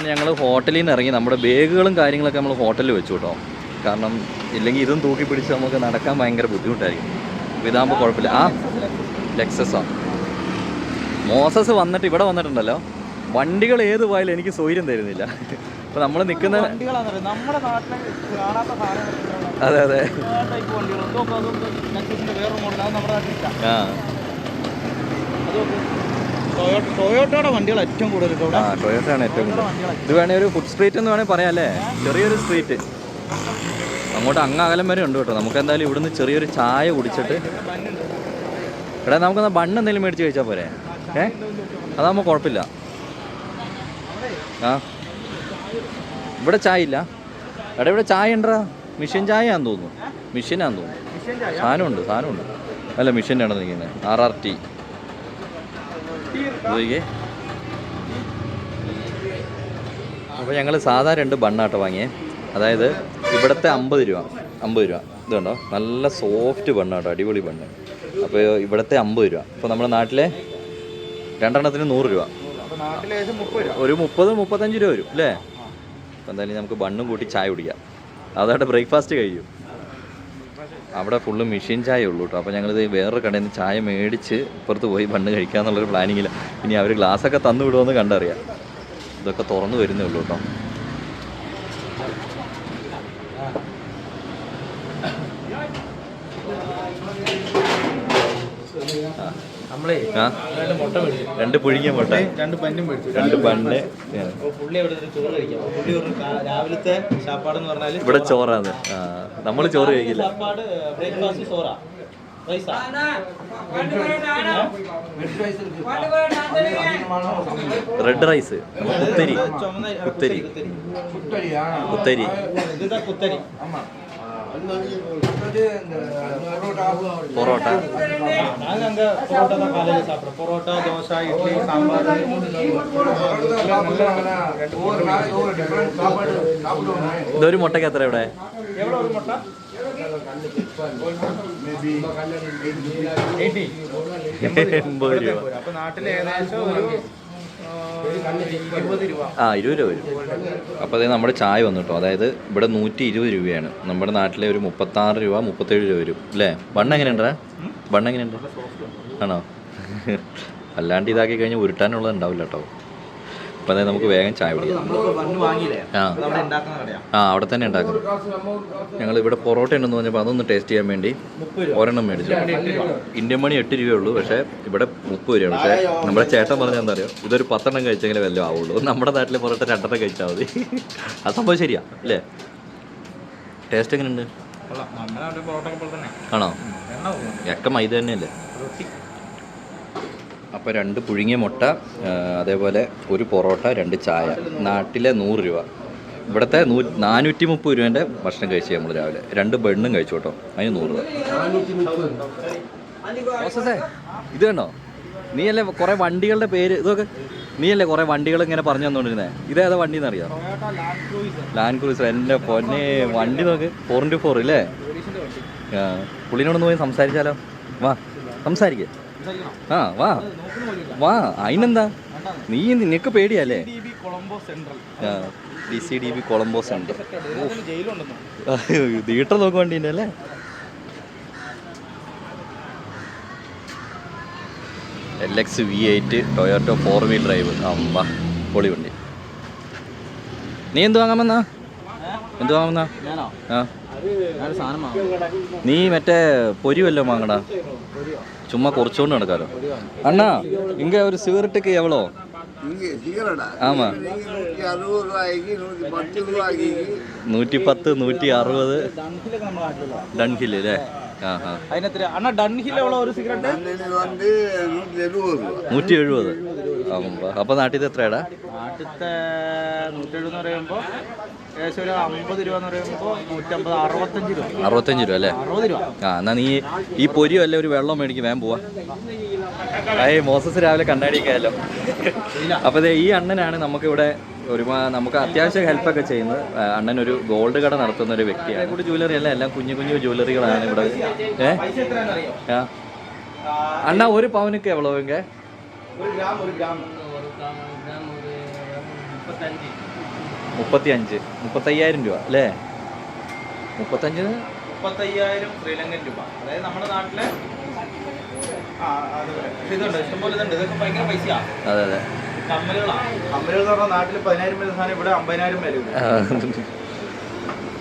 അങ്ങനെ ഞങ്ങൾ ഹോട്ടലിൽ നിന്ന് ഇറങ്ങി നമ്മുടെ ബാഗുകളും കാര്യങ്ങളൊക്കെ നമ്മൾ ഹോട്ടലിൽ വെച്ചു കേട്ടോ. കാരണം ഇല്ലെങ്കിൽ ഇതും തൂക്കി പിടിച്ച് നമുക്ക് നടക്കാൻ ഭയങ്കര ബുദ്ധിമുട്ടായിരിക്കും. ഇതാകുമ്പോൾ കുഴപ്പമില്ല. ആ ലെക്സസാ മോസസ് വന്നിട്ട് ഇവിടെ വന്നിട്ടുണ്ടല്ലോ. വണ്ടികൾ ഏത് പോയാലും എനിക്ക് സൗകര്യം തരുന്നില്ല. അപ്പോൾ നമ്മൾ നിൽക്കുന്ന അതെ അതെ. ആ. ടൊയോട്ടയുടെ വണ്ടികൾ ഏറ്റവും കൂടുതൽ ഇവിടെ. ആ ടൊയോട്ടയാണ് ഏറ്റവും കൂടുതൽ. ഇത് വേണേ ഒരു ഫുഡ് സ്ട്രീറ്റ് എന്ന് വേണേൽ പറയാം അല്ലേ? ചെറിയൊരു സ്ട്രീറ്റ് അങ്ങോട്ട് അങ്ങ് അകലം വരെ ഉണ്ട് കേട്ടോ. നമുക്ക് എന്തായാലും ഇവിടുന്ന് ചെറിയൊരു ചായ കുടിച്ചിട്ട് എടാ നമുക്കെന്നാ ബണ്ണ് എന്തെങ്കിലും മേടിച്ച് കഴിച്ചാൽ പോരെ? ഏ? അതാകുമ്പോൾ കുഴപ്പമില്ല. ആ. ഇവിടെ ചായ ഇല്ല. എടാ ഇവിടെ ചായ ഉണ്ടാ മിഷീൻ ചായ ചായയാന്ന് തോന്നുന്നു. മിഷീനാന്ന് തോന്നുന്നു. സാധനമുണ്ട് സാധനമുണ്ട്. അല്ല മിഷീന്റെ ആണ് നിൽക്കുന്നത്? ആർ ആർ ടി അപ്പോൾ ഞങ്ങൾ സാധാ രണ്ട് ബണ്ണാട്ടോ വാങ്ങിയേ. അതായത് ഇവിടുത്തെ അമ്പത് രൂപ അമ്പത് രൂപ. ഇതുണ്ടോ നല്ല സോഫ്റ്റ് ബണ്ണാട്ടോ അടിപൊളി ബണ്ണ്. അപ്പോൾ ഇവിടുത്തെ അമ്പത് രൂപ. അപ്പോൾ നമ്മുടെ നാട്ടിലെ രണ്ടെണ്ണത്തിന് നൂറ് രൂപ. ഒരു മുപ്പത് മുപ്പത്തഞ്ച് രൂപ വരും അല്ലേ? അപ്പോൾ എന്തായാലും നമുക്ക് ബണ്ണും കൂട്ടി ചായ കുടിക്കാം. അതായിട്ട് ബ്രേക്ക്ഫാസ്റ്റ് കഴിയും അവിടെ ഫുള്ള് മെഷീൻ ചായ ഉള്ളൂ കേട്ടോ അപ്പോൾ ഞങ്ങളിത് വേറൊരു കടയിൽ നിന്ന് ചായ മേടിച്ച് ഇപ്പുറത്ത് പോയി ബണ്ണ് കഴിക്കാന്നുള്ളൊരു പ്ലാനിങ്ങില്ല ഇനി അവർ ഗ്ലാസ്സൊക്കെ തന്നു വിടുമെന്ന് കണ്ടറിയാം. ഇതൊക്കെ തുറന്നു വരുന്നേ ഉള്ളൂ കേട്ടോ നമ്മളേ രണ്ട് മുട്ട മേടിച്ചു. രണ്ട് പുഴുങ്ങിയ മുട്ട? രണ്ട് പന്നും മേടിച്ചു. രണ്ട് പണ്ട്? പുള്ളി അവിടെ ചോറ് കഴിക്കാം. പുള്ളി "കാ- രാവിലത്തെ ചാപ്പാടെന്ന് പറഞ്ഞാൽ ഇവിടെ ചോറാണ് നമ്മൾ നമ്മൾ ചോറ് കഴിക്കില്ല. ചാപ്പാട് ബ്രേക്ക്ഫാസ്റ്റ് ചോറാ. Red rice. കുത്തരി കുത്തരി കുത്തരി കുത്തരി പൊറോട്ട நாங்கள் அங்கே பரோட்டா தான் காலையில் சாப்பிட்றோம் பரோட்டா தோசை இட்லி சாம்பார் ഇതൊരു മുട്ടയ്ക്ക് എത്ര ഇവിടെ எவ்வளோ ஒரு முட்டை എയ്റ്റി എൺപത് രൂപ അപ്പോൾ നാട്ടിൽ ഏകദേശം ഒരു ആ, ഇരുപത് രൂപ വരും. അപ്പോൾ അതായത് നമ്മുടെ ചായ വന്നു കേട്ടോ. അതായത് ഇവിടെ നൂറ്റി ഇരുപത് രൂപയാണ്. നമ്മുടെ നാട്ടിലെ ഒരു മുപ്പത്താറ് രൂപ മുപ്പത്തേഴ് രൂപ വരും. അല്ലേ? ബണ്ണ് എങ്ങനെയുണ്ടാ ബണ്ണ് എങ്ങനെയുണ്ട്? ആണോ? അല്ലാണ്ട് ഇതാക്കി കഴിഞ്ഞാൽ ഉരുട്ടാനുള്ളത് ഉണ്ടാവില്ല കേട്ടോ. അപ്പോൾ അതായത് നമുക്ക് വേഗം ചായ കുടിക്കാം. ആ. ആ അവിടെ തന്നെ ഉണ്ടാക്കും. ഞങ്ങൾ ഇവിടെ പൊറോട്ട ഉണ്ടെന്ന് പറഞ്ഞപ്പോൾ അതൊന്ന് ടേസ്റ്റ് ചെയ്യാൻ വേണ്ടി ഒരെണ്ണം മേടിച്ചു. ഇന്ത്യൻ മണി എട്ട് രൂപയുള്ളൂ പക്ഷേ ഇവിടെ മുപ്പത് രൂപയാണ്. പക്ഷേ നമ്മുടെ ചേട്ടൻ പറഞ്ഞാൽ എന്താ പറയുക ഇതൊരു പത്തെണ്ണം കഴിച്ചെങ്കിലേ വല്ലതും ആവുള്ളൂ. നമ്മുടെ നാട്ടിലെ പൊറോട്ട രണ്ടെണ്ണം കഴിച്ചാൽ മതി. ആ സംഭവം ശരിയാ അല്ലേ? ടേസ്റ്റ് എങ്ങനെയുണ്ട്? ആണോ? ഒക്കെ മൈദ തന്നെയല്ലേ? അപ്പോൾ രണ്ട് പുഴുങ്ങിയ മുട്ട അതേപോലെ ഒരു പൊറോട്ട രണ്ട് ചായ. നാട്ടിലെ നൂറ് രൂപ. ഇവിടുത്തെ നൂ നാനൂറ്റി മുപ്പത് രൂപേന്റെ ഭക്ഷണം കഴിച്ചു നമ്മൾ രാവിലെ. രണ്ട് ബണ്ണും കഴിച്ചു കേട്ടോ. അതിന് നൂറ് രൂപ. ഇത് കണ്ടോ? നീയല്ലേ കുറേ വണ്ടികളുടെ പേര് ഇതൊക്കെ നീയല്ലേ കുറേ വണ്ടികൾ ഇങ്ങനെ പറഞ്ഞു തന്നുകൊണ്ടിരുന്നേ ഇതേതാ വണ്ടി എന്നറിയാം ലാൻഡ് ക്രൂസർ എന്റെ പൊന്നെ വണ്ടി നോക്ക്. ഫോർ ഇന്റു ഫോർ ഇല്ലേ? പുള്ളിനോടൊന്ന് പോയി സംസാരിച്ചാലോ? വാ സംസാരിക്കേ. ആ വാ. വാ അതിനെന്താ നീ നിനക്ക് പേടിയല്ലേ? D C D B Colombo centre തീട്ട നോക്ക് അല്ലേ L X V eight Toyota four wheel drive അമ്മാ പൊളി വണ്ടി. നീ എന്ത് വാങ്ങാമെന്നാ എന്ത് വാങ്ങുന്ന ഞാനോ? ആ. നീ മറ്റേ പൊരി വല്ലതും വാങ്ങടാ. சும்மா குறைச்சோண்டு நடக்காரு அண்ணா இங்கே ஒரு சிகரெட்டுக்கு எவ்வளோ ஆமாம் നൂറ്റി പത്ത് നൂറ്റി അറുപത് ഡൺഹിൽ അല്ലേ നൂറ്റി എഴുപത് അപ്പോൾ നാട്ടിൽ എത്രയാടാ? നാട്ടിലത്തെ നൂറ്റെഴുപത് പറയുമ്പോൾ ഏകദേശം ഒരു അമ്പത് രൂപ എന്ന് പറയുമ്പോൾ നൂറ്റമ്പത് അറുപത്തഞ്ച് രൂപ. അറുപത്തഞ്ച് രൂപ അല്ലേ? അറുപത് രൂപ. ആ എന്നാ നീ ഈ പൊരിയോ അല്ലേ ഒരു വെള്ളം മേടിക്കും വേഗം പോവാ. ഏയ് മോസസ് രാവിലെ കണ്ണാടിയൊക്കെയല്ലോ അപ്പോൾ ദേ ഈ അണ്ണനാണ് നമുക്ക് ഇവിടെ ഒരു നമുക്ക് അത്യാവശ്യം ഹെൽപ്പൊക്കെ ചെയ്യുന്നത്. അണ്ണൻ ഒരു ഗോൾഡ് കട നടത്തുന്ന ഒരു വ്യക്തിയാണ്. കൂടി ജ്വല്ലറി അല്ല എല്ലാം കുഞ്ഞു കുഞ്ഞു ജ്വല്ലറികളാണ് ഇവിടെ. ഏ? അണ്ണ ഒരു പവനൊക്കെ എവളോ എങ്ക ഒരു ഗ്രാം ഒരു ഗ്രാം. ഒരു ഗ്രാം ഒരു മുപ്പത്തഞ്ച്. മുപ്പത്തി അഞ്ച് മുപ്പത്തയ്യായിരം രൂപ അല്ലേ? മുപ്പത്തഞ്ച്? മുപ്പത്തയ്യായിരം ശ്രീലങ്കൻ രൂപ. അതായത് നമ്മുടെ നാട്ടിലെ ഇതുണ്ട് ഇഷ്ടംപോലെ ഇതുണ്ട്. ഇതൊക്കെ ഭയങ്കര പൈസയാണ് അതെ അതെ. കമ്മലുകളാണ് കമ്മലുകൾ എന്ന് പറഞ്ഞാൽ നാട്ടിൽ പതിനായിരം രൂപ സാധനം ഇവിടെ അമ്പതിനായിരം വരും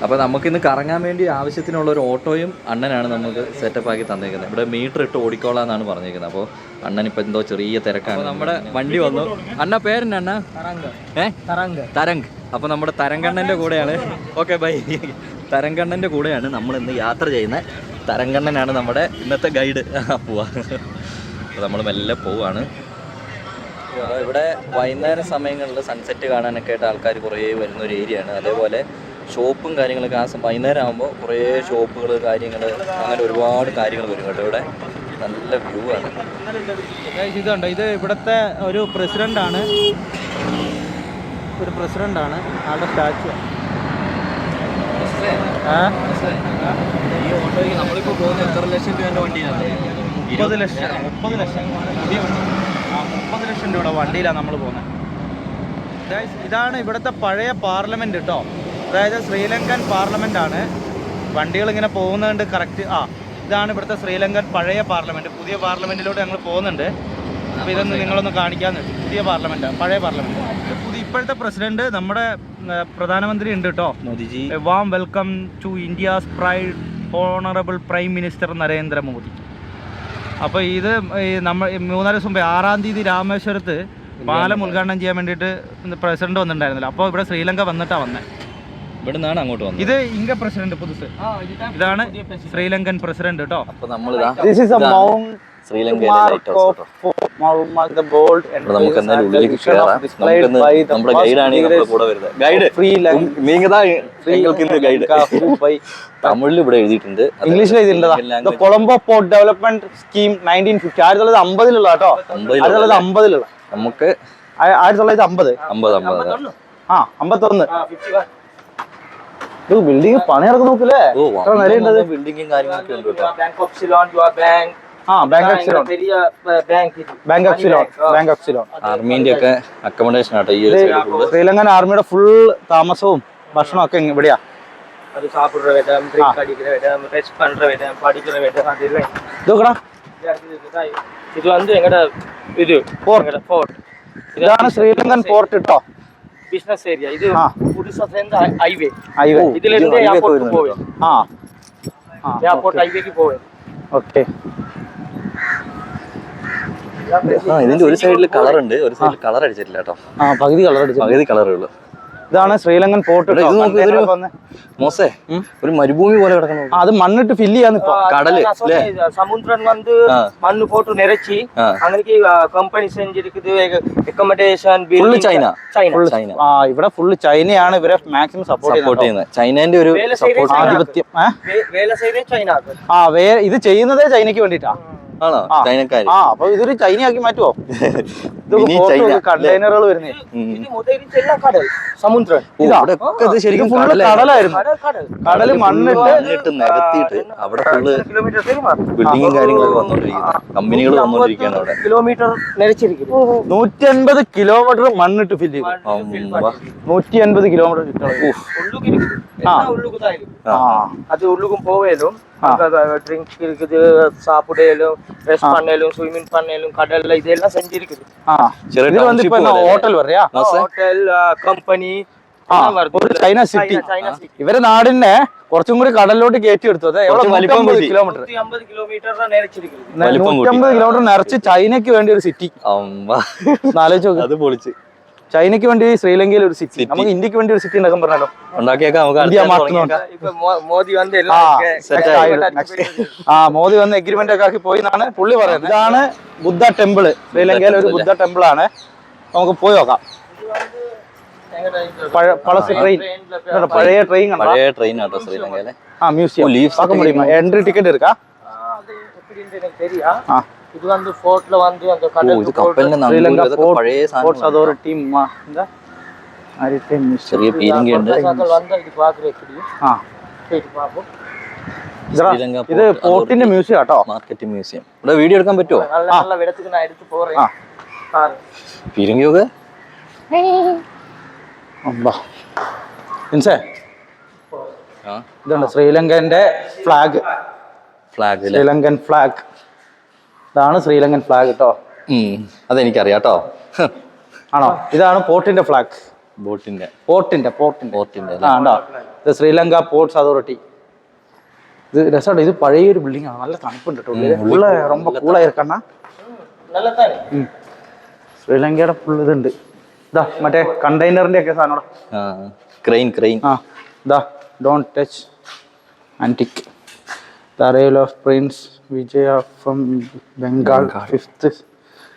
അപ്പോൾ നമുക്കിന്ന് കറങ്ങാൻ വേണ്ടി ആവശ്യത്തിനുള്ള ഒരു ഓട്ടോയും അണ്ണനാണ് നമുക്ക് സെറ്റപ്പ് ആക്കി തന്നേക്കുന്നത്. ഇവിടെ മീറ്റർ ഇട്ട് ഓടിക്കോളാം എന്നാണ് പറഞ്ഞേക്കുന്നത്. അപ്പോൾ അണ്ണൻ ഇപ്പം എന്തോ ചെറിയ തിരക്കാണ്. നമ്മുടെ വണ്ടി വന്നു. അണ്ണ പേരെന്നെ അണ്ണ? ഏ? തരംഗ്. അപ്പോൾ നമ്മുടെ തരംഗണ്ണന്റെ കൂടെയാണ്. Okay bye. തരംഗണ്ണന്റെ കൂടെയാണ് നമ്മൾ ഇന്ന് യാത്ര ചെയ്യുന്നത്. തരംഗണ്ണനാണ് നമ്മുടെ ഇന്നത്തെ ഗൈഡ് പോവാ. അപ്പോൾ നമ്മൾ മെല്ലെ പോവാണ്. ഇവിടെ വൈകുന്നേര സമയങ്ങളിൽ സൺസെറ്റ് കാണാനൊക്കെ ആയിട്ട് ആൾക്കാർ കുറേ വരുന്ന ഒരു ഏരിയയാണ് അതേപോലെ ഷോപ്പും കാര്യങ്ങളൊക്കെ ആ വൈകുന്നേരം ആകുമ്പോൾ കുറേ ഷോപ്പുകൾ കാര്യങ്ങൾ അങ്ങനെ ഒരുപാട് കാര്യങ്ങൾ വരും കേട്ടോ ഇവിടെ. നല്ല വ്യൂ ആണ്. ഇതുണ്ട് ഇത് ഇവിടുത്തെ ഒരു പ്രസിഡന്റ് ആണ്. ഒരു പ്രസിഡന്റ് ആണ് ആളുടെ സ്റ്റാച്ചു ഈ ഓട്ടോയ്ക്ക് നമ്മളിപ്പോൾ പോകുന്ന എത്ര ലക്ഷം രൂപേന്റെ വണ്ടിയാണ് മുപ്പത് ലക്ഷം. മുപ്പത് ലക്ഷം. മുപ്പത് രൂപയുടെ വണ്ടിയിലാണ് നമ്മൾ പോകുന്നത്. ഇതാണ് ഇവിടുത്തെ പഴയ പാർലമെന്റ് കേട്ടോ. അതായത് ശ്രീലങ്കൻ പാർലമെന്റ് ആണ്. വണ്ടികൾ ഇങ്ങനെ പോകുന്നുണ്ട് കറക്റ്റ് ആ ഇതാണ് ഇവിടുത്തെ ശ്രീലങ്കൻ പഴയ പാർലമെന്റ് പുതിയ പാർലമെന്റിലൂടെ ഞങ്ങൾ പോകുന്നുണ്ട്. അപ്പോൾ ഇതൊന്ന് നിങ്ങളൊന്ന് കാണിക്കാന്ന് വെച്ചു. പുതിയ പാർലമെന്റ് പഴയ പാർലമെന്റ് പുതിയ ഇപ്പോഴത്തെ പ്രസിഡന്റ് നമ്മുടെ പ്രധാനമന്ത്രി ഉണ്ട് കേട്ടോ Modiji. Warm welcome to India's pride honourable prime minister Narendra Modi. അപ്പോൾ ഇത് നമ്മൾ മൂന്നാൽ ദിവസം മുമ്പേ ആറാം തീയതി രാമേശ്വരത്ത് പാലം ഉദ്ഘാടനം ചെയ്യാൻ വേണ്ടിയിട്ട് പ്രസിഡന്റ് വന്നിട്ടുണ്ടായിരുന്നില്ല. അപ്പോൾ ഇവിടെ ശ്രീലങ്ക വന്നിട്ടാണ് വന്നത് ഇവിടെ നിന്നാണ് അങ്ങോട്ട് വന്നത്. ഇത് ഇങ്ക പ്രസിഡന്റ് പുതുസ്. ഇതാണ് ശ്രീലങ്കൻ പ്രസിഡന്റ് കേട്ടോ നമുക്ക് എന്തായാലും ഉള്ളിലേക്ക് കയറാം നമുക്കിന്ന് നമ്മുടെ ഗൈഡാണ് ഈ നമ്മുടെ കൂടെ വരുന്നത്. ഗൈഡ് നീങ്ങതാ. ഗൈഡ് തമിഴിൽ ഇവിടെ എഴുതിയിട്ടുണ്ട്. ഇംഗ്ലീഷിൽ എഴുതിയിട്ടുണ്ട്. Colombo port development scheme nineteen fifty ആയിരത്തി തൊള്ളായിരത്തി അമ്പതിലുള്ള കേട്ടോ ആയിരത്തി തൊള്ളായിരത്തി അമ്പതിലുള്ള. നമുക്ക് ആയിരത്തി തൊള്ളായിരത്തി അമ്പത്. അമ്പത് അമ്പത്. ആ അമ്പത്തൊന്ന്. ബിൽഡിംഗ് പണിയിറക്കി നോക്കില്ലേ? നിലയുണ്ടത് ബിൽഡിംഗും കാര്യങ്ങളൊക്കെ ഉണ്ട് കേട്ടോ. ആ ബാങ്ക് ബാങ്ക് ബാങ്ക് ഒക്കെ ഈ ശ്രീലങ്കൻ ആർമിയുടെ ഫുൾ താമസവും ഭക്ഷണവും ഒക്കെ ഇവിടെയാ. ഇത് ഇത് ഇതാണ് ശ്രീലങ്കൻ പോർട്ട് കേട്ടോ பிசினஸ் ஏரியா இது ஆ. புதுசா சேர்ந்த ஹைவே ഹൈവേ இதுல இருந்து highway ஏர்போர்ட் போயிருந்தது. போவேன் ആ ആ ஏர்போர்ட் ஹைவேக்கு போவேன் ഓക്കെ ആ ഇതിന്റെ ഒരു സൈഡിൽ കളർ ഉണ്ട് ഒരു സൈഡിൽ കളർ അടിച്ചിട്ടില്ല കേട്ടോ ആ പകുതി കളർ അടിച്ചു പകുതി കളറേ ഉള്ളൂ ഇതാണ് ശ്രീലങ്കൻ പോർട്ട് മോസേ ഒരു മരുഭൂമി പോലെ കിടക്കുന്നു. അത് മണ്ണിട്ട് ഫില്ല് ചെയ്യാന്ന് കടൽ സമുദ്രം വന്ന് മണ്ണ് പോട്ട് നിരച്ചി. അങ്ങനെ അക്കോമഡേഷൻ ഫുള്ള് ചൈന ചൈന ആ ഇവിടെ ഫുള്ള് ചൈനയാണ് ഇവരെ മാക്സിമം സപ്പോർട്ട് ചെയ്യുന്നത് ചൈനന്റെ ഒരു സപ്പോർട്ട് ആധിപത്യം ആ ഇത് ചെയ്യുന്നതേ ചൈനയ്ക്ക് വേണ്ടിട്ടാ ആണോ? ചൈനക്കാര്. ആ അപ്പൊ ഇതൊരു ചൈനയാക്കി മാറ്റുമോ കണ്ടെയ്നറുകൾ വരുന്നേ. ശരിക്കും കടലായിരുന്നു. കടൽ മണ്ണിട്ട് നിരത്തിയിട്ട് അവിടെ ഫുള്ള് ബിൽഡിങ്ങും കാര്യങ്ങളൊക്കെ വന്നോണ്ടിരിക്കുന്നത് കമ്പനികൾ വന്നോണ്ടിരിക്കുകയാണ് അവിടെ. കിലോമീറ്റർ നിരച്ചിരിക്കും നൂറ്റി അൻപത് കിലോമീറ്റർ മണ്ണിട്ട് ഫില്ല് ചെയ്തു. നൂറ്റി അൻപത് കിലോമീറ്റർ ആ. അത് ഉള്ളുകും പോവേലും. ட்ரிங்க் இருக்குது சாப்பிடலும் ரெஸ்ட் பண்ணலும் ஸ்விம்மிங் பண்ணலும் கடல்ல இதெல்லாம் செஞ்சிருக்குது ആ ചെറിയ ഇത് വന്ന് ഇപ്പൊ township പോലെ ഹോട്ടൽ പറയാ ஹோட்டல் கம்பெனி ആ ഒരു ചൈന സിറ്റി சைனா சிட்டி ഇവരെ നാടിനെ കുറച്ചും കൂടി കടലിലോട്ട് കയറ്റി എടുത്തു അതെ കുറച്ച് വലിപ്പം കൂട്ടി. കിലോമീറ്റർ நூத்தி ஐம்பது கிலோமீட்டர் தான் நிறைச்சிருக்குது വലിപ്പം കൂട്ടി. നൂറ്റമ്പത് കിലോമീറ്റർ നിറച്ച് ചൈനക്ക് വേണ്ടി ഒരു സിറ്റി അമ്മ ആലോചിച്ച് നോക്ക് അത് പൊളിച്ച് ചൈനയ്ക്ക് വേണ്ടി ശ്രീലങ്കയിൽ ഒരു സിറ്റി നമുക്ക് ഇന്ത്യയ്ക്ക് വേണ്ടി ഒരു സിറ്റി ഉണ്ടാക്കാൻ പറഞ്ഞല്ലോ ഉണ്ടാക്കിയേക്കാം ആ മോദി വന്ന് എഗ്രിമെന്റ് ഒക്കെ ആക്കി പോയി എന്നാണ് പുള്ളി പറയുന്നത്. ഇതാണ് ബുദ്ധ ടെമ്പിൾ ശ്രീലങ്കയിലെ ഒരു ബുദ്ധ ടെമ്പിൾ ആണ്. നമുക്ക് പോയി നോക്കാം. ട്രെയിൻ പഴയ ട്രെയിൻ പഴയ ട്രെയിൻ ശ്രീലങ്കയിലെ. ആ മ്യൂസിയം എൻട്രി ടിക്കറ്റ് എടുക്കാം. ആ. இது வந்து போர்ட்ல வந்து அந்த ഓ கடல் ഇത് കപ്പലിന്റെ ശ്രീലങ്ക നങ്കൂരം ഇതൊക്കെ പഴയ സ്പോർട്സ് സാധനം അതോറിറ്റി എന്താ മാരിടൈം മ്യൂസിയം ചെറിയ പീരങ്കിയുണ്ട് வந்து இது பாக்குற எப்படி ആ போயிட்டு பார்ப்போம் ഇതെടാ, ശ്രീലങ്ക ഇത് port പോർട്ടിന്റെ മ്യൂസിയം കേട്ടോ മാർക്കറ്റ് മ്യൂസിയം ഇവിടെ വീഡിയോ എടുക്കാൻ പറ്റുമോ நல்ல நல்ல இடத்துக்கு நான் எடுத்து போறேன் ആ பாரு. പീരങ്കിയൊക്കെ അമ്പാ. ഇൻസേ ആ ഇതുണ്ട് ശ്രീലങ്കൻ്റെ ഫ്ലാഗ് ഫ്ലാഗ് അല്ലേ ശ്രീലങ്കൻ ഫ്ലാഗ് ഇതാണ് ശ്രീലങ്കൻ ഫ്ലാഗ് കേട്ടോ ഉം. അതെനിക്കറിയാം കേട്ടോ ആണോ ഇതാണ് പോർട്ടിന്റെ ഫ്ലാഗ് ബോട്ടിന്റെ പോർട്ടിന്റെ പോർട്ടിന്റെ പോർട്ടിന്റെ ആ ഉണ്ടോ ഇത് ശ്രീലങ്ക പോർട്സ് അതോറിറ്റി ഇത് രസമുണ്ട് ഇത് പഴയൊരു ബിൽഡിംഗ് ആണ് നല്ല തണുപ്പുണ്ട് കേട്ടോ ഉള്ളില്. ഉള്ള ரொம்ப കൂളാ ഇരിക്കണ நல்லா தானே ശ്രീലങ്കയുടെ ഫുൾ ഇതുണ്ട് ഇതാ മറ്റേ കണ്ടെയ്നറിന്റെ ഒക്കെ സാധനം ആ ക്രെയിൻ ക്രെയിൻ ആ ഇതാ don't touch antique the അറേൽ of Prince Vijaya from Bengal fifth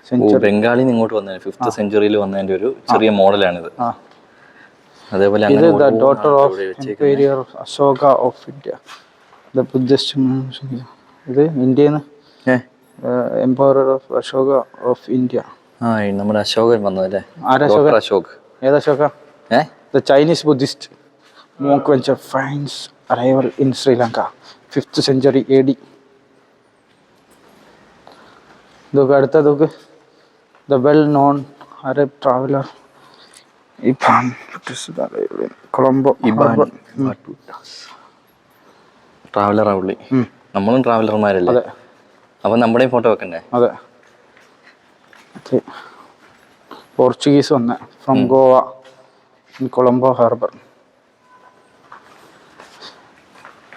century ബംഗാളിൽ നിന്ന് ഇങ്ങോട്ട് വന്നതിന് ഫിഫ്ത്ത് സെഞ്ചുറിയിൽ വന്നതിന്റെ ഒരു ചെറിയ മോഡലാണിത്. അതേപോലെ ഇത് ദ ഡോട്ടർ ഓഫ് ഇവിടെ emperor Ashoka of India the Buddhist ഇത് ഇന്ത്യയിൽ നിന്ന് ഓഫ് അശോക ഓഫ് ഇന്ത്യ ആ നമ്മുടെ അശോകൻ വന്നതല്ലേ? ആരാ അശോക അശോക്. ഏത് അശോക? ഏ? The Chinese Buddhist monk venture finds arrival in Sri Lanka fifth century A D ഇതൊക്കെ അടുത്ത ഇതൊക്കെ the well known Arab traveller Ibn Colombo Ibn traveller ഉം. നമ്മളും ട്രാവലർമാരല്ലേ അപ്പൊ നമ്മുടെ ഫോട്ടോ വെക്കണ്ടേ? അതെ. പോർച്ചുഗീസ് വന്ന ഫ്രം ഗോവ കൊളംബോ ഹാർബർ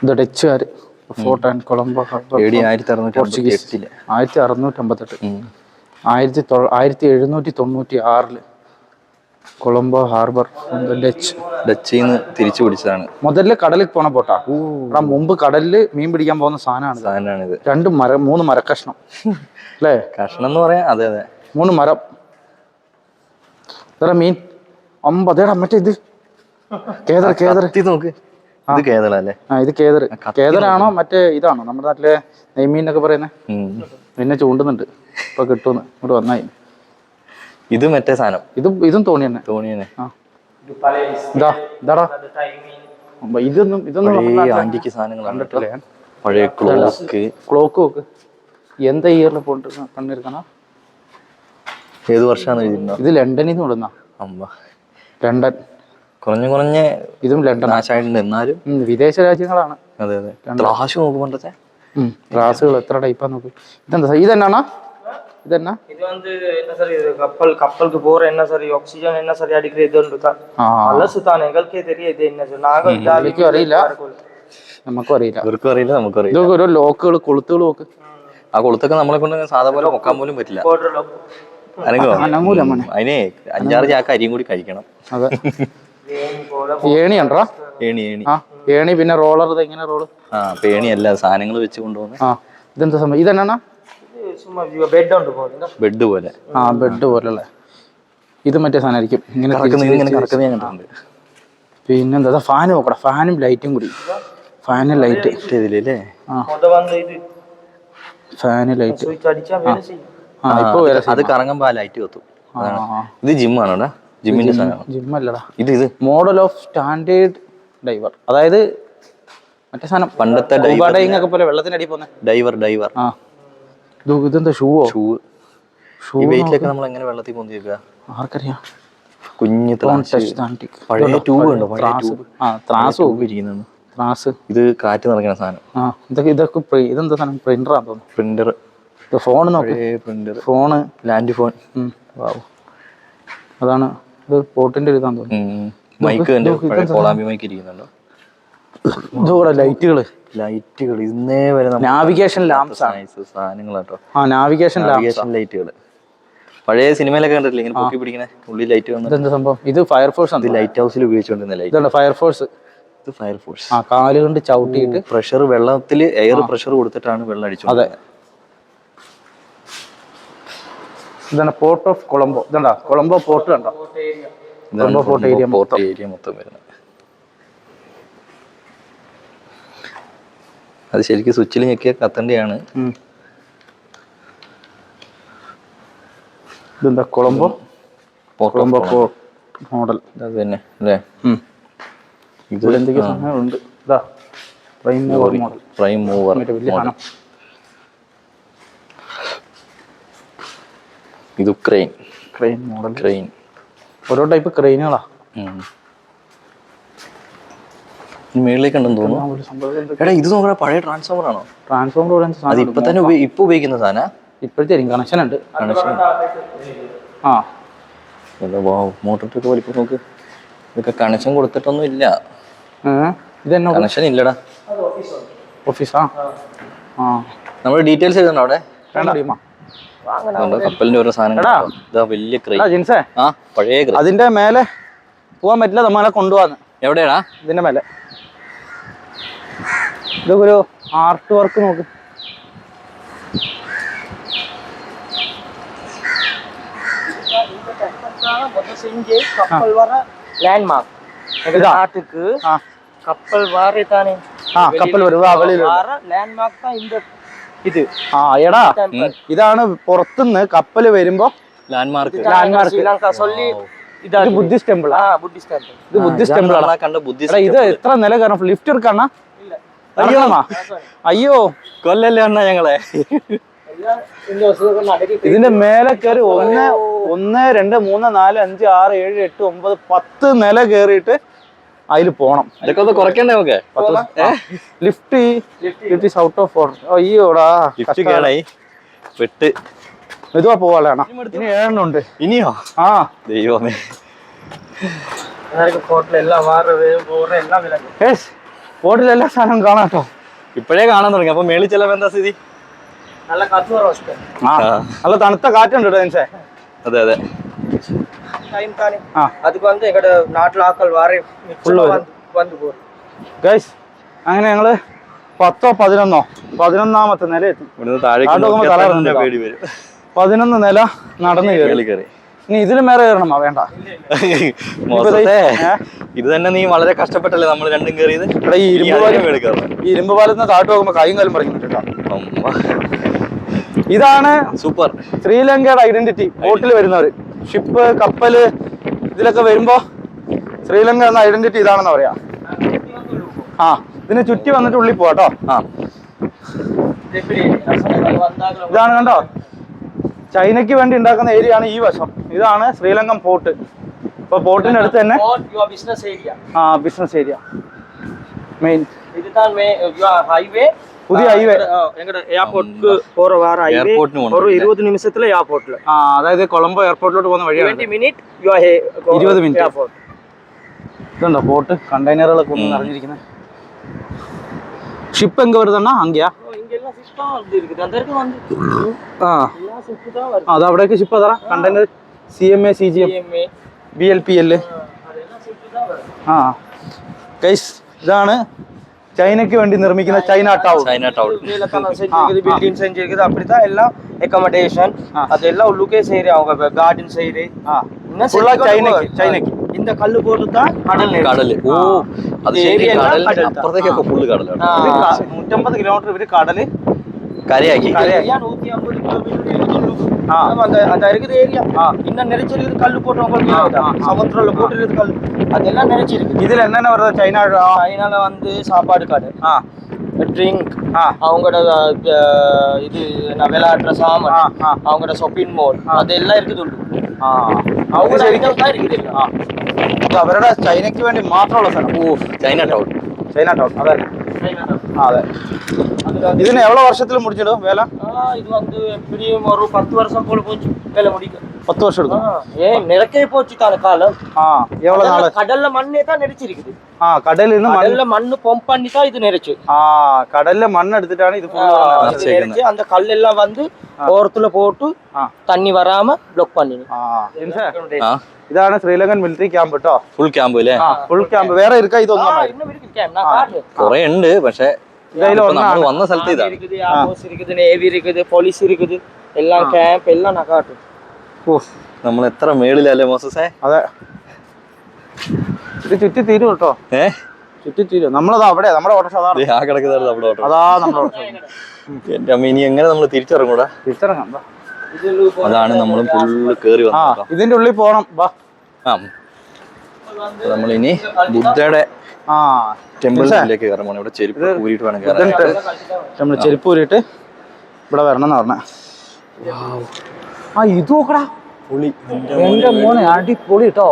ഇത് ഡച്ചുകാർ ഫോർട്ട് ആൻഡ് കൊളംബോ ഹാർബർ ആയിരത്തി അറുന്നൂറ്റി അമ്പത്തി പോർച്ചുഗീസ് ആയിരത്തി ആയിരത്തി ആയിരത്തി എഴുന്നൂറ്റി തൊണ്ണൂറ്റി ആറിൽ കൊളംബോ ഹാർബർ ഡച്ച്. ഡച്ചിൽ നിന്ന് തിരിച്ചു പിടിച്ചതാണ്. മുതലിൽ കടലിൽ പോണ പോട്ടാ എടാ മുമ്പ് കടലിൽ മീൻ പിടിക്കാൻ പോകുന്ന സാധനമാണ് സാധനമാണിത് രണ്ട് മര മൂന്ന് മരക്കഷ്ണം. അല്ലേ കഷ്ണം എന്ന് പറയാം. അതെ അതെ. മൂന്ന് മരം. ഇത്ര മീൻ. അമ്പതേടാ മറ്റേ ഇത്. കേദർ കത്തി നോക്ക്. ഇത് കേരളല്ലേ ആ ഇത് കേദർ. കേദറാണോ മറ്റേ ഇതാണോ? നമ്മുടെ നാട്ടിലെ നെയ്മീൻ എന്നൊക്കെ പറയുന്നത് പിന്നെ ചൂണ്ടുന്നുണ്ട്. ഇപ്പൊ കിട്ടുമെന്ന് ഇങ്ങോട്ട് വന്നായി. ഇത് മറ്റേ സാധനം. ഇതും ഇതും തോണി തന്നെ. തോണി തന്നെ. ഇതാടാ. ഇതൊന്നും ഇതൊന്നും ആന്റിക്ക് സാധനങ്ങൾ കണ്ടിട്ടില്ല പഴയ ക്ലോക്ക്. ക്ലോക്ക് നോക്ക്. എന്താ ഇയറിൽ പോയിട്ട് കണ്ടിരിക്കണ ഏത് വർഷമാണ് ഇത് ലണ്ടനിൽ നിന്ന് വിടുന്ന. അമ്മ. ലണ്ടൻ. കുറഞ്ഞ കുറഞ്ഞ ഇതും ലണ്ടൻ നാശമായിട്ടുണ്ട് എന്നാലും ഉം, വിദേശ രാജ്യങ്ങളാണ് അതെ അതെ ത്രാശ് നോക്ക് പണ്ടത്തെ ഗ്ലാസുകൾ എത്ര ടൈപ്പാ നോക്ക് ഇതെന്താ സാർ ഇതെന്നാണോ ഇതെന്നാ இது வந்து என்ன சார் இது கப்பல் கப்பலுக்கு போற என்ன சார் ஆக்சிஜன் என்ன சார் அடிக்கிற இது இருக்கா ആ அலசு தான் எங்களுக்கே தெரியும் இது என்ன சார் நாங்க എനിക്കും അറിയില്ല നമുക്കും അറിയില്ല ഇവർക്കും അറിയില്ല നമുക്കും അറിയില്ല ഇതൊക്കെ ഓരോ ലോക്കുകൾ കൊളുത്തുകൾ നോക്ക് ആ കൊളുത്തൊക്കെ നമ്മളെ കൊണ്ട് സാധാ പോലെ പൊക്കാൻ പോലും പറ്റില്ല போடுற லோக்கு അനങ്ങോ അനങ്ങൂല മോനെ അതിനെ അഞ്ചാറ് ചാക്ക് അരിയും കൂടി കഴിക്കണം അതെ ஏணி போல ഏണി ഏണി ഏണി. ഏണി പിന്നെ റോളർ എങ്ങനെ റോൾ ആ അല്ല സാധനങ്ങൾ വെച്ച് കൊണ്ടുപോകുന്നത് ആ ഇതെന്താ സംഭവം? ഇതെന്നാ ബെഡ് പോലെ. ആ ബെഡ് പോലെ ഇത് മറ്റേ സാധനമായിരിക്കും. ഇങ്ങനെ കറക്കുന്നത് ഇങ്ങനെ പിന്നെന്താ? ഫാൻ നോക്കട. ഫാനും ലൈറ്റും കൂടി. ഫാനും ലൈറ്റ് ഇതിലല്ലേ ഫാന് ലൈറ്റ് അത് കറങ്ങുമ്പോ ലൈറ്റ് കത്തും. ഇത് ജിമ്മാണോടാ ജിമ്മിന്റെ സാധനമാണ്. ജിമ്മല്ലടാ. ഇത് ഇത്. മോഡൽ ഓഫ് സ്റ്റാൻഡേർഡ് ഡൈവർ അതായത് മറ്റേ സാധനം പണ്ടത്തെ ഡൈവർ ഡൈവിംഗ് ഒക്കെ പോലെ അടി പോന്നെ ഡൈവർ ഡൈവർ ആ. ഇത് ഇതെന്താ ഷൂവോ ഷൂ ഷൂ വെയിറ്റിലൊക്കെ നമ്മൾ എങ്ങനെ വെള്ളത്തിൽ പൊന്തി വെക്കുക? ആർക്കറിയാം. കുഞ്ഞ് പഴയ ട്യൂബ് ഉണ്ടോ? പഴയ ട്യൂബ് ആ ത്രാസ് ഇരിക്കുന്നതാണ് ത്രാസ്. ഇത് കാറ്റ് നിറയ്ക്കുന്ന സാധനം. ആ ഇതൊക്കെ ഇതൊക്കെ ഇതെന്താ സാധനം? പ്രിന്റർ തോന്നുന്നു. പ്രിന്റർ ഫോൺ നോക്കേ. Printer phone land phone wow അതാണ് ഇത് ഒരു ഇതാന്ന് തോന്നുന്നു. ലൈറ്റുകൾ. ലൈറ്റുകൾ ഇന്നേ വരെ നാവിഗേഷൻ സാധനങ്ങളാട്ടോ ആ. നാവിഗേഷൻ നാവിഗേഷൻ ലൈറ്റുകൾ പഴയ സിനിമയിലൊക്കെ കണ്ടിട്ടില്ല? ഇങ്ങനെ പൊക്കി പിടിക്കണേ? ഉള്ളിൽ ലൈറ്റ് സംഭവം? ഇത് ഫയർഫോഴ്സ് ഇത് ആണ് ലൈറ്റ് ഹൗസിൽ ഉപയോഗിച്ചുകൊണ്ടിരുന്ന ലൈറ്റ് ഫയർഫോഴ്സ് ഇത് ഫയർഫോഴ്സ് ആ കാൽ കൊണ്ട് ചവിട്ടിയിട്ട് പ്രഷർ വെള്ളത്തിൽ എയർ പ്രഷർ കൊടുത്തിട്ടാണ് വെള്ളം അടിച്ചു അതെ. ഇതാണ് പോർട്ട് ഓഫ് കൊളംബോ ഇതണ്ടാ? കൊളംബോ പോർട്ട് കണ്ടോ? Colombo port area port area മൊത്തം. വരുന്നത്. അത് ശരിക്കും സ്വിച്ചിൽ ഞെക്കിയ കത്തന്റെയാണ് ഉം. ഇതെന്താ കൊളംബോ കൊളംബോ പോർട്ട് മോഡൽ അത് തന്നെ അല്ലേ? ഇത് ഇവിടെ എന്തൊക്കെയോ സാധനങ്ങളുണ്ട്? ഇതാ prime mover model prime mover മറ്റേ വലിയ സാധനം ഇത് ക്രെയിൻ ക്രെയിൻ മോഡൽ ക്രെയിൻ ഓരോ ടൈപ്പ് ക്രെയിനുകളാ മേളിലേക്ക് ഉണ്ടെന്ന് തോന്നുന്നു. എടാ ഇത് നോക്കണ പഴയ ട്രാൻസ്ഫോമർ ആണോ? ട്രാൻസ്ഫോമർ അത് ഇപ്പൊ തന്നെ ഇപ്പൊ ഉപയോഗിക്കുന്ന സാധന? ഇപ്പോഴത്തെ കണക്ഷൻ ഉണ്ട്. ആ. മോട്ടർ ട്രക്ക് വലിപ്പം നോക്ക്. ഇതൊക്കെ കണക്ഷൻ കൊടുത്തിട്ടൊന്നും ഇല്ല? ഇതെന്നെ കണക്ഷൻ ഇല്ലടാ. ഓഫീസാ ആ? നമ്മൾ ഡീറ്റെയിൽസ് എഴുതണോ അവിടെ? വേണ്ട. കപ്പലിന്റെ ഓരോ സാധനം എടാ. ഇതാ വലിയ ക്രേ എടാ ജിൻസേ ആ പഴയ ക്രേ അതിന്റെ മേലെ പോവാൻ പറ്റില്ല നമ്മളെ കൊണ്ടുപോവാന്ന് എവിടെയാടാ ഇതിന്റെ മേലെ ഇതൊക്കെ ഒരു ആർട്ട് വർക്ക് നോക്ക് கப்பல் வர லேண்ட்மார்க் எங்க இதா? நாட்டுக்கு ആ கப்பல் வாரே தானே ആ കപ്പൽ വരും ആ വെളിയിൽ വരും. வர லேண்ட்மார்க் தான் இந்த ഇത്. ആ എടാ ഇതാണ് പുറത്തുനിന്ന് കപ്പൽ വരുമ്പോ ലാൻഡ്മാർക്ക് ലാൻഡ്മാർക്ക് ഇത് ബുദ്ധിസ്റ്റ് ടെമ്പിൾ ഇത് ബുദ്ധിസ്റ്റ് ടെമ്പിൾ ആണ് ഇത് എത്ര നില കയറണം ലിഫ്റ്റ് എടുക്കണ അയ്യോ. അയ്യോ. കൊല്ലല്ലേ അണ്ണ ഞങ്ങളെ? ഇതിന്റെ മേലെ കയറി ഒന്ന് ഒന്ന് രണ്ട് മൂന്ന് നാല് അഞ്ച് ആറ് ഏഴ് എട്ട് ഒമ്പത് പത്ത് നില കയറിയിട്ട് അതിൽ പോണം. ഇതൊക്കെ ഒന്ന് കുറയ്ക്കണ്ടേ നമുക്ക്? Lift lift is out of order അയ്യോടാ ലിഫ്റ്റ് കേടായി. വിട്ട് മെതുവാ പോവാളാണ് ഇനി ഏഴെണ്ണം ഇനിയോ? ആ. ദൈവമേ. ബോട്ടിൽ എല്ലാ സാധനവും കാണാം കേട്ടോ. ഇപ്പോഴേ കാണാൻ തുടങ്ങി. അപ്പൊ മേളിൽ ചെല്ലാൻ എന്താ സ്ഥിതി? നല്ല കാറ്റ് നല്ല തണുത്ത കാറ്റുണ്ട് കേട്ടോ അതെ അതെ. ಟೈಮ್ ತಾನೆ ಅದಕ್ಕೆ ಬಂದು ഇവിടെ നാട്ടിൽ ആക്കൽ വാറേ വന്നു പോകും ഗൈസ് അങ്ങനെ ഞങ്ങൾ പത്തോ പതിനൊന്നോ പതിനൊന്നാമത്തെ നില എത്തും. പതിനൊന്ന് നില നടന്നു കയറി നീ ഇതിലും മേറെ കയറണമോ വേണ്ട. ഇത് തന്നെ നീ വളരെ കഷ്ടപ്പെട്ടല്ലേ നമ്മൾ രണ്ടും കയറിയത് ഈ ഇരുമ്പ് പാലം ഈ ഇരുമ്പ് പാലത്തിന് താട്ട് നോക്കുമ്പോ കൈയും കാലം പറഞ്ഞിട്ടുണ്ട് ഇതാണ് സൂപ്പർ. ശ്രീലങ്കയുടെ ഐഡന്റിറ്റി ബോട്ടിൽ വരുന്നവര്. ഷിപ്പ് കപ്പൽ ഇതിലൊക്കെ വരുമ്പോ ശ്രീലങ്ക എന്ന ഐഡന്റിറ്റി ഇതാണെന്ന് പറയാ. ആ ഇതിനെ ചുറ്റി വന്നിട്ട് ഉള്ളിൽ പോവാട്ടോ ആ. ഇതാണ് കണ്ടോ? ചൈനയ്ക്ക് വേണ്ടി ഉണ്ടാക്കുന്ന ഏരിയ ആണ് ഈ വശം. ഇതാണ് ശ്രീലങ്കൻ പോർട്ട്. ഇപ്പൊ പോർട്ടിന്റെ അടുത്ത് തന്നെ ആ ബിസിനസ് ഏരിയ മെയിൻ ഹൈവേ പുതിയ ഹൈവേ എയർപോർട്ട് ഒരു വാറ ഹൈവേ ഒരു ഇരുപത് നിമിഷത്തിലെ എയർപോർട്ടിൽ അതായത് കൊളംബോ എയർപോർട്ടിലോട്ട് പോകുന്ന വഴിയാണ് മിനിറ്റ് ഇരുപത് മിനിറ്റ് ഇതുണ്ടോ പോർട്ട് കണ്ടെയ്നറുകളൊക്കെ ഒന്ന് നിറഞ്ഞിരിക്കുന്നത് ഷിപ്പ് എങ്ക വരുന്ന അങ്കിയാ ആ അതവിടേക്ക് ഷിപ്പ് അതാ container C M A C G M B L P L ആ കൈസ് ഇതാണ് ചൈനയ്ക്ക് വേണ്ടി നിർമ്മിക്കുന്ന China town China town வேலைத்தனம் செஞ்சிருக்குது building செஞ்சிருக்குது அப்படிதான் எல்லாம் அக்கமடேஷன் அதெல்லாம் உள்ளுக்கே செய்யறே அவங்க கார்டன் செய்யறே ആ இன்னும் ഫുള്ള செஞ்சு ചൈനയ്ക്ക് கொண்டு ചൈനയ്ക്ക് இந்த കല്ല് പോട്ട് தான் கடல் இருக்கு. കടല് ഓ അത് ഈ ശരി area എല്ലാം കടലിന്റെ കടൽ. അപ്പുറത്തേക്കൊക്കെ ഫുള്ള് കടലാണ് ആ. ഇത് ക- നൂറ്റമ്പത് കിലോമീറ്റർ ഇവര് കടല് കരയാക്കി இந்த area 150 kilometer இருக்குது. ஆ. ஆமா, அந்த அந்த இருக்குது ஏரியா இன்னும் நிறைச்சிருக்குது கல்லு போட்டு உங்களுக்கு ஆ, ஞாபகம் ஆ, இருக்கா? ஆ. சமுத்திரம்ல போட்டுருக்குது கல் அதெல்லாம் நிறைச்சிருக்கு ഇതിൽ എന്നാ പറയുന്നത് ചൈന ആ, சைனால வந்து சாப்பாடு கடை ആ ட்ரிங்க் ആ அவங்களோட அஹ், இது என்ன விளையாடுற சாமான் ஆ, ஆ. அவங்களோட ஷாப்பிங் மால் அதெல்லாம் இருக்குது உண்டு ആ அவங்க ഇത് ശരിക്കും தான் இருக்குது எல்லாம். ആ ഇത് അവരുടെ ചൈനയ്ക്ക് വേണ്ടി മാത്രമുള്ള സ്ഥലം ഓ ചൈന ടൗൺ ചൈന ടൗൺ അതെ ആ അതെ ഇതിന് എവിടെ വർഷത്തിൽ മുടിച്ചിടും വേല ഇത് വന്ന് എപ്പിടിയും ഒരു പത്ത് വർഷം പോലെ പോയി വേല മുടിക്കും പത്ത് വർഷം എടുക്കും ഏ നിരക്കേ പോച്ചിട്ടാണ് കാലം ആ എവിടെ നാള് കടലിലെ മണ്ണേ താ നിരച്ചിരിക്കുന്നത് ആ കടലിൽ നിന്ന് കടലിലെ മണ്ണ് പമ്പ് പണി താ ഇത് നിരച്ചു ആ കടലിലെ മണ്ണ് എടുത്തിട്ടാണ് ഇത് നിരച്ച് அந்த கல்லெல்லாம் வந்து ஓரத்துல போட்டு தண்ணி வராம பிளாக் பண்ணிடும் ഇതാണ് ശ്രീലങ്കൻ മിലിറ്ററി ക്യാമ്പ് കേട്ടോ ഫുൾ ക്യാമ്പ് അല്ലേ ഫുൾ ക്യാമ്പ് വേറെ ഇരിക്കാ ഇതൊന്നും കൊറേ ഉണ്ട് പക്ഷേ വന്ന സ്ഥലത്ത് ഇതാണ്. പോലീസ് എല്ലാം ക്യാമ്പ് എല്ലാം നമ്മൾ എത്ര മേളിലല്ലേ മോസസേ? അതെ. ഇത് ചുറ്റി തീരും കേട്ടോ. ഏ? ചുറ്റി തീരും. നമ്മളത് അവിടെ നമ്മുടെ ഓട്ടോ അതാ കിടക്കുന്നത് അതാ നമ്മുടെ എന്റെ അമ്മ ഇനി എങ്ങനെ നമ്മൾ തിരിച്ചിറങ്ങൂടാ? തിരിച്ചിറങ്ങാം അതാണ് നമ്മളും ഫുള്ള് കേറി വന്നത് ഇതിന്റെ ഉള്ളിൽ പോണം. ആ. നമ്മളിനി ബുദ്ധയുടെ ആ. ടെമ്പിളിലേക്ക് കയറണം. ഇവിടെ ചെരുപ്പ് ഊരിയിട്ട് വേണം കയറാൻ നമ്മൾ ചെരുപ്പ് ഊരിയിട്ട് ഇവിടെ വരണം എന്ന് പറഞ്ഞ. ആ ഇത് നോക്കടാ. പുളി. എന്റെ മോനെ. അടിപൊളി കേട്ടോ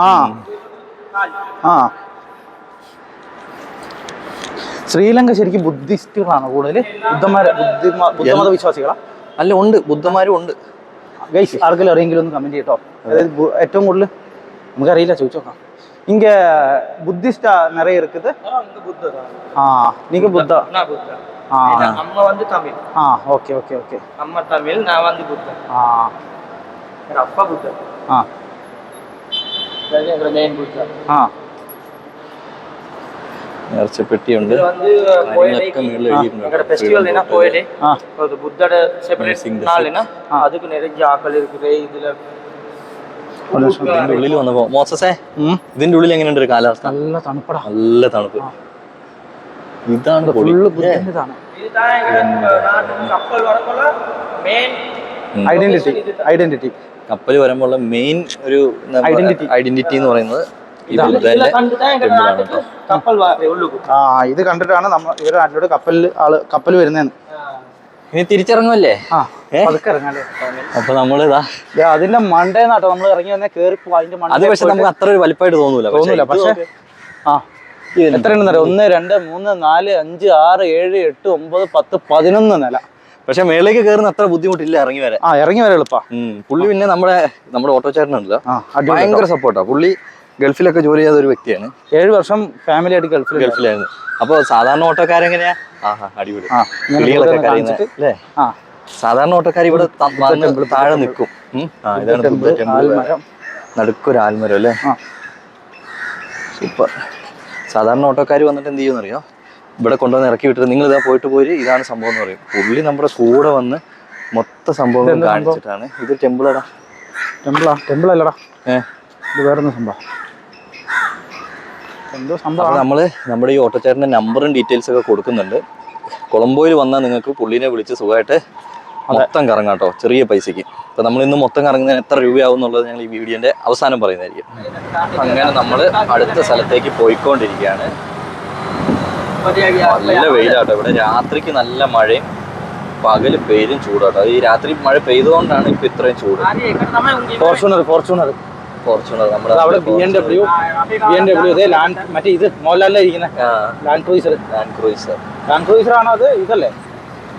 ആ. ആ. ശ്രീലങ്ക ശരിക്കും ബുദ്ധിസ്റ്റുകളാണ് കൂടുതൽ ബുദ്ധന്മാരെ ബുദ്ധമത വിശ്വാസികളാണ് അല്ല ഉണ്ട് ബുദ്ധന്മാരും ഉണ്ട്. ഗൈസ് ആർക്കെങ്കിലും അറിയെങ്കിലും ഒന്ന് കമന്റ് ചെയ്യട്ടോ. അതായത് ഏറ്റവും കൂടുതൽ നമുക്കറിയില്ല ചോദിച്ചോക്കാം இங்க புத்திஸ்டா நிறைய இருக்குது ஆ நீங்க புத்தா அம்மா வந்து தமிழ் ஆ ஓகே ஓகே ஓகே அம்மா தமிழ் நான் வந்து புத்தா ஆ அப்பா புத்தா ஆ புத்தா ஆ നേർച്ചപ്പെട്ടിയുണ്ട് இது வந்து கோயிலே കാര്യങ്ങളൊക്കെ മുകളിൽ എഴുതിയിട്ടുണ്ട്. எங்களோட ஃபெஸ்டிவல் என்ன கோயிலே ആ அது புத்தோட செப்பரேட் Amazing the நாள் என்ன அதுக்கு நிறைய ஆக்கள் இருக்குது இதுல ഇതിന്റെ ഉള്ളിൽ വന്നപ്പോ മോസസേ ഉം. ഇതിന്റെ ഉള്ളിൽ എങ്ങനെയുണ്ട് ഒരു കാലാവസ്ഥ നല്ല തണുപ്പടാ നല്ല തണുപ്പ് ഇതാണ് പൊളി ഫുള്ള് ബുദ്ധിന്റേതാണ് இதுதான் எங்க நாட்டுக்கு கப்பல் வரக்குள்ள மெயின் ഐഡന്റിറ്റി ഐഡന്റിറ്റി കപ്പൽ വരുമ്പോൾ മെയിൻ ഒരു Identity. ഐഡന്റിറ്റി എന്ന് പറയുന്നത് ആ ഇത് കണ്ടിട്ടാണ് നമ്മൾ ഇവരുടെ നാട്ടിലോട്ട് കപ്പലിൽ ആൾ കപ്പൽ വരുന്നതെന്ന്. ഇനി തിരിച്ചിറങ്ങുമല്ലേ അപ്പൊ നമ്മളിതാ. അതിന്റെ മണ്ടേന്നാട്ടോ നമ്മൾ ഇറങ്ങി വന്നാൽ കേറി അതിന്റെ മണ്ട അത് പക്ഷെ നമുക്ക് അത്ര ഒരു വലിപ്പമായിട്ട് തോന്നൂല. തോന്നൂല. പക്ഷെ ആ. എത്ര എത്രയുണ്ടെന്നറിയാം ഒന്ന് രണ്ട് മൂന്ന് നാല് അഞ്ച് ആറ് ഏഴ് എട്ട് ഒമ്പത് പത്ത് പതിനൊന്ന് നില. പക്ഷെ മേളിലേക്ക് കയറുന്ന അത്ര ബുദ്ധിമുട്ടില്ല ഇറങ്ങി വരാൻ. ആ ഇറങ്ങി വരാം എളുപ്പാ. പുള്ളി പിന്നെ നമ്മുടെ നമ്മുടെ ഓട്ടോ ചേട്ടനുണ്ടല്ലോ. ഭയങ്കര സപ്പോർട്ടാ. പുള്ളി ഗൾഫിലൊക്കെ ജോലി ചെയ്ത ഒരു വ്യക്തിയാണ്. ഏഴ് വർഷം ഫാമിലി ആയിട്ട് ഗൾഫിൽ ഗൾഫിലായിരുന്നു. അപ്പൊ സാധാരണ ഓട്ടോക്കാരെങ്ങനെയാ ആഹാ അടിപൊളി. ആ ഇങ്ങനെ കിളികളൊക്കെ ഇവിടെ കരയുന്നത് അല്ലേ? സാധാരണ ഓട്ടോക്കാർ ഇവിടെ താഴെ നിൽക്കും. ഇതാണ് നടുക്കൊരു ആൽമരം അല്ലേ? സൂപ്പർ. സാധാരണ ഓട്ടോക്കാർ വന്നിട്ട് എന്ത് ചെയ്യുമെന്നറിയോ? ഇവിടെ കൊണ്ടുവന്ന് ഇറക്കി വിട്ടിട്ട് നിങ്ങൾ ഇതാ പോയിട്ട് പോയി ഇതാണ് സംഭവം എന്ന് പറയും. പുള്ളി നമ്മുടെ കൂടെ വന്ന് മൊത്ത സംഭവം? കാണിച്ചിട്ടാണ്. ഇത് ടെമ്പിളടാ. ടെമ്പിളാ ടെമ്പിൾ അല്ലടാ ഏഹ് ഇത് വേറൊന്നും സംഭവം. എന്തോ നമ്മൾ നമ്മുടെ ഈ ഓട്ടോച്ചേട്ടന്റെ നമ്പറും ഡീറ്റെയിൽസ് ഒക്കെ കൊടുക്കുന്നുണ്ട്. കൊളംബോയിൽ വന്നാൽ നിങ്ങൾക്ക് പുള്ളിനെ വിളിച്ച് സുഖമായിട്ട് മൊത്തം കറങ്ങാം കേട്ടോ ചെറിയ പൈസയ്ക്ക്. അപ്പൊ നമ്മൾ ഇന്ന് മൊത്തം കറങ്ങുന്നതിന് എത്ര രൂപയാവും എന്നുള്ളത് ഞങ്ങൾ ഈ വീഡിയോന്റെ അവസാനം പറയുന്നതായിരിക്കും. അങ്ങനെ നമ്മൾ അടുത്ത സ്ഥലത്തേക്ക് പോയിക്കൊണ്ടിരിക്കുകയാണ്. നല്ല വെയിലാട്ടോ ഇവിടെ. രാത്രിക്ക് നല്ല മഴയും പകൽ പെയ്തും ചൂടാട്ടോ. ഈ രാത്രി മഴ പെയ്തുകൊണ്ടാണ് ഇപ്പൊ ഇത്രയും ചൂട്. Fortuner Fortuner. ഫോർച്യൂണർ നമ്മുടെ അവിടെ B M W B M W ഇതേ ലാൻഡ് മറ്റേ ഇത് മോഹൻലാലിലെ ഇരിക്കുന്ന Land Cruiser Land Cruiser Land Cruiser ആണോ അത് ഇതല്ലേ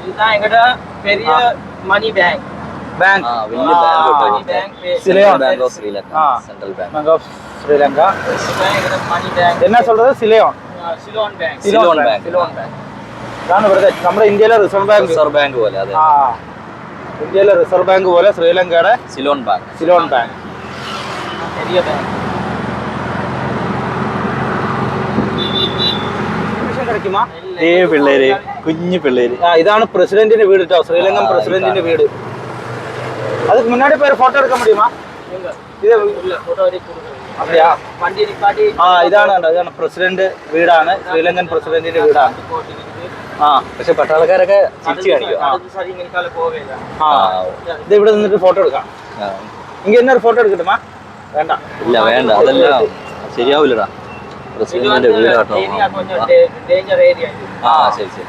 இதுதான் எங்கட பெரிய மணி பேங்க் ബാങ്ക് ആ വലിയ bank money bank Ceylon bank of Sri Lanka ആ. Central bank bank of Sri Lanka இதுதான் எங்கட மணி பேங்க் എന്നാ சொல்றது Ceylon Ceylon bank Ceylon bank Ceylon bank ഇതാണ് ഇവിടുത്തെ നമ്മുടെ ഇന്ത്യയിലെ റിസർവ് ബാങ്ക് റിസർവ് ബാങ്ക് പോലെ അതെ ആ ഇന്ത്യയിലെ റിസർവ് ബാങ്ക് പോലെ ശ്രീലങ്കയുടെ സിലോൺ ബാങ്ക് സിലോൺ ബാങ്ക് பெரிய பேங்க் கிடைக்குமா ഏ പിള്ളേര് കുഞ്ഞു പിള്ളേര് ആ ഇതാണ് പ്രസിഡന്റിന്റെ വീട് കേട്ടോ ശ്രീലങ്കൻ ആ, പ്രസിഡന്റിന്റെ ഇതാണ്. വീട് அதுக்கு முன்னாடி பேர் போட்டோ எடுக்க முடியுமா எங்க ഇത് உள்ள போட்டோ எடுத்து கொடுக்குறேன் அப்படியா வண்டி நிப்பாட்டி ആ ഇതാണ് കണ്ടോ ഇതാണ് പ്രസിഡന്റ് വീടാണ് ശ്രീലങ്കൻ പ്രസിഡന്റിന്റെ വീടാണ് போட்டு இருக்குது ആ പക്ഷെ പട്ടാളക്കാരൊക്കെ ചിരിച്ചു കാണിക്കും அடுத்து சரி இங்கே போவே இல்லை ആ ഇത് ഇവിടെ നിന്നിട്ട് ഫോട്ടോ എടുക്കാം ആ. ഇങ്ങ என்ன ഒരു ഫോട്ടോ എടുക്കട്ടുമാ ഇല്ല വേണ്ട. അതല്ല ശരിയാവില്ലടാ. പ്രസിഡന്റിന്റെ വീട് കേട്ടോ ആ ശരി ശരി.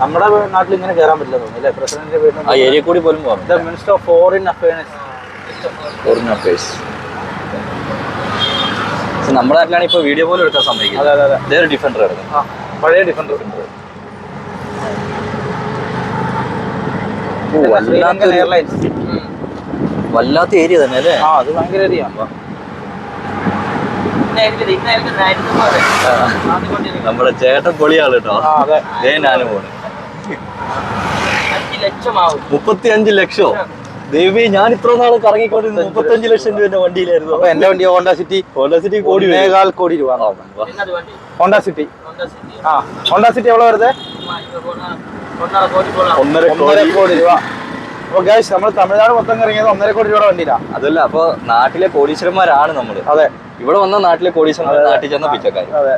നമ്മുടെ നാട്ടിൽ ഇങ്ങനെ കേറാൻ പറ്റില്ല തോന്നുന്നു ആ minister of foreign affairs foreign നമ്മുടെ നാട്ടിലാണ് ഇപ്പോൾ വീഡിയോ പോലും എടുക്കാൻ സമ്മതിക്കുന്നത് പഴയ ഡിഫൻഡർ ഡിഫൻഡർ ശ്രീലങ്കൻ എയർലൈൻസ് വല്ലാത്ത ഏരിയ തന്നെ അല്ലേ? ആ അത് ഭയങ്കര ഏരിയ നമ്മളെ ചേട്ടൻ പൊളിയാണ് കേട്ടോ. ദേ ഞാനും പോണ്. ലക്ഷോ? ദേവി ഞാൻ ഇത്ര നാൾ കറങ്ങിക്കൊണ്ടിരുന്നത് മുപ്പത്തഞ്ച് ലക്ഷം രൂപ വണ്ടിയിലായിരുന്നു. അപ്പൊ എന്റെ വണ്ടി ഹോണ്ട സിറ്റി. ഹോണ്ട സിറ്റി കോടി ഒന്നേകാൽ കോടി രൂപ. Honda City. ആ ഹോണ്ട സിറ്റി എവിടെ വരുന്നത് ഒന്നര കോടി രൂപ. അപ്പൊ ഗ്യാസ് നമ്മൾ തമിഴ്നാട് മൊത്തം ഇറങ്ങിയത് ഒന്നര കോടി രൂപയുടെ വണ്ടിയിലാണ് അതല്ല അപ്പൊ നാട്ടിലെ കോടീശ്വരന്മാരാണ് നമ്മൾ അതെ. ഇവിടെ വന്ന നാട്ടിലെ കോടീശ്വരന്മാർ നാട്ടിൽ ചെന്ന പിച്ചക്കാർ അതെ.